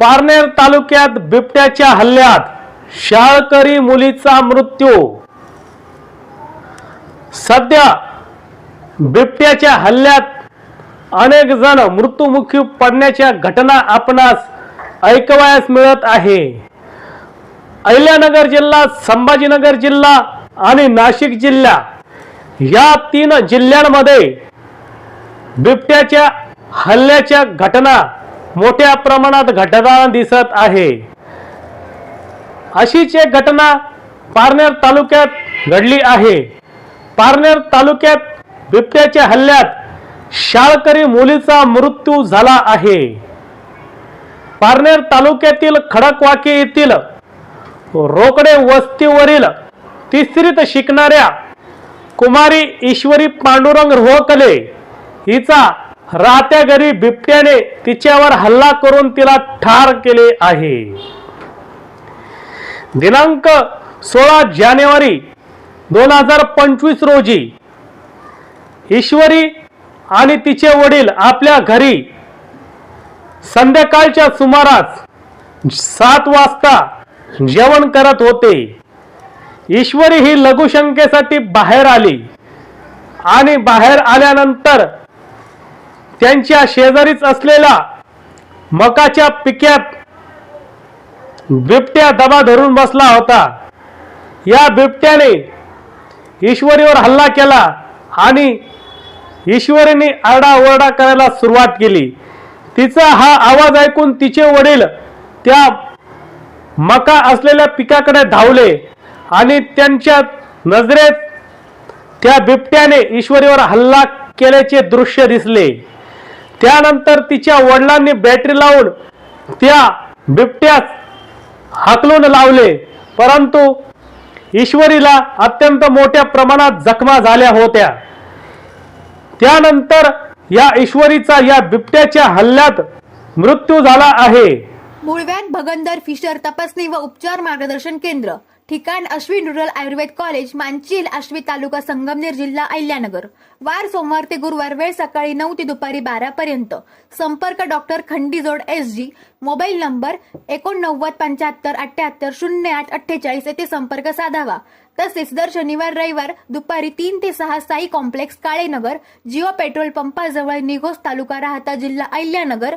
पारनेर तालुक्यात बिबट्याच्या हल्ल्यात शाळकरी मुलीचा मृत्यू. सध्या बिबट्याच्या हल्ल्यात अनेक जण मृत्युमुखी पडण्याच्या घटना आपणास ऐकवायस मिळत आहे. अहिल्यानगर जिल्हा संभाजीनगर जिल्हा आणि नाशिक जिल्हा या तीन जिल्ह्यांमध्ये बिबट्याच्या हल्ल्याच्या घटना मोठ्या प्रमाणात घटना दिसत आहे. अशीच एक घटना पारनेर तालुक्यात घडली आहे. पारनेर तालुक्यात बिबट्याच्या हल्ल्यात शाळकरी मुलीचा मृत्यू झाला आहे. पारनेर तालुक्यातील खडकवाकी येथील रोकडे वस्तीवरील तिसरीत शिकणाऱ्या कुमारी ईश्वरी पांडुरंग रोहकले हिचा राहत्या घरी बिबट्याने तिच्यावर हल्ला करून तिला ठार केले आहे. दिनांक सोळा जानेवारी दोन हजार पंचवीस रोजी ईश्वरी आणि तिचे वडील आपल्या घरी संध्याकाळच्या सुमारास सात वाजता जेवण करत होते. ईश्वरी ही लघुशंकेसाठी बाहेर आली आणि बाहेर आल्यानंतर त्यांच्या शेजारीच असलेला मकाच्या पिक्यात बिबट्या दबा धरून बसला होता. या बिबट्याने ईश्वरीवर हल्ला केला आणि ईश्वरीने आरडाओरडा करायला सुरुवात केली. तिचा हा आवाज ऐकून तिचे वडील त्या मका असलेल्या पिकाकडे धावले आणि त्यांच्या नजरेत त्या बिबट्याने ईश्वरीवर हल्ला केल्याचे दृश्य दिसले. त्यानंतर तिच्या वडिलांनी बॅटरी लावून त्या बिबट्यास हाकलून लावले. परंतु ईश्वरीला अत्यंत मोठ्या प्रमाणात जखमा झाल्या होत्या. त्यानंतर या ईश्वरीचा या बिबट्याच्या हल्ल्यात मृत्यू झाला आहे. मुळव्यान भगंदर फिशर तपासणी व उपचार मार्गदर्शन केंद्र. ठिकाण अश्विन रुरल आयुर्वेद कॉलेज मांचील आश्वी तालुका संगमनेर जिल्हा अहिल्यानगर. वार सोमवार ते गुरुवार वेळ सकाळी नऊ ते दुपारी बारा पर्यंत. संपर्क doctor Khandijod S G mobile number एकोणनव्वद पंच्याहत्तर अठ्याहत्तर शून्य आठ अठ्ठेचाळीस येथे संपर्क साधावा. तसेच दर शनिवार रविवार दुपारी तीन ते सहा Sai complex Kalenagar Jio petrol पंपाजवळ Nighos तालुका राहता जिल्हा अहिल्यानगर